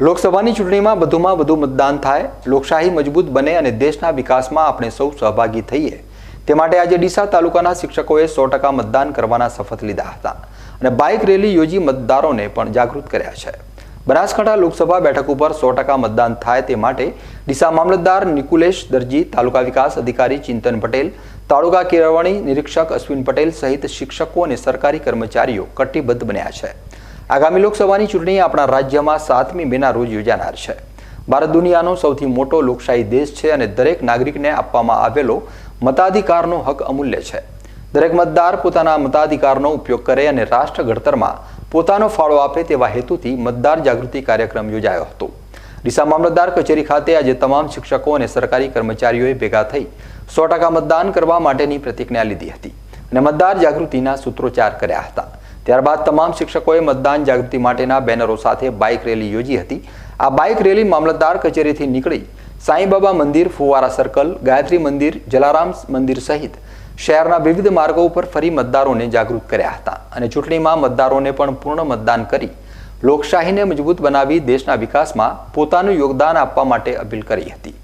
લોકસભાની ચૂંટણીમાં વધુમાં વધુ મતદાન થાય, લોકશાહી મજબૂત બને અને દેશના વિકાસમાં આપણે સૌ સહભાગી થઈએ. તે માટે આજે ડીસા તાલુકાના શિક્ષકોએ સો ટકા મતદાન કરવાના શપથ લીધા હતા અને બાઇક રેલી યોજી મતદારોને પણ જાગૃત કર્યા છે. બનાસકાંઠા લોકસભા બેઠક ઉપર સો ટકા મતદાન થાય તે માટે ડીસા મામલતદાર નિકુલેશ દરજી, તાલુકા વિકાસ અધિકારી ચિંતન પટેલ, તાલુકા કેળવણી નિરીક્ષક અશ્વિન પટેલ સહિત શિક્ષકો અને સરકારી કર્મચારીઓ કટિબદ્ધ બન્યા છે. આગામી લોકસભાની ચૂંટણી આપણા રાજ્યમાં સાતમી મેના રોજ યોજાનાર છે. ભારત દુનિયાનો સૌથી મોટો લોકશાહી દેશ છે અને દરેક નાગરિકને આપવામાં આવેલો મતાધિકારનો હક અમૂલ્ય છે. દરેક મતદાર પોતાના મતાધિકારનો ઉપયોગ કરે અને રાષ્ટ્ર ઘડતરમાં પોતાનો ફાળો આપે તેવા હેતુથી મતદાર જાગૃતિ કાર્યક્રમ યોજાયો હતો. ડીસા મામલતદાર કચેરી ખાતે આજે તમામ શિક્ષકો અને સરકારી કર્મચારીઓએ ભેગા થઈ સો ટકા મતદાન કરવા માટેની પ્રતિજ્ઞા લીધી હતી અને મતદાર જાગૃતિના સૂત્રોચ્ચાર કર્યા હતા. ત્યારબાદ તમામ શિક્ષકોએ મતદાન જાગૃતિ માટેના બેનરો સાથે બાઇક રેલી યોજી હતી. આ બાઇક રેલી મામલતદાર કચેરીથી નીકળી સાંઈબાબા મંદિર, ફુવારા સર્કલ, ગાયત્રી મંદિર, જલારામ મંદિર સહિત શહેરના વિવિધ માર્ગો ઉપર ફરી મતદારોને જાગૃત કર્યા હતા અને ચૂંટણીમાં મતદારોને પણ પૂર્ણ મતદાન કરી લોકશાહીને મજબૂત બનાવી દેશના વિકાસમાં પોતાનું યોગદાન આપવા માટે અપીલ કરી હતી.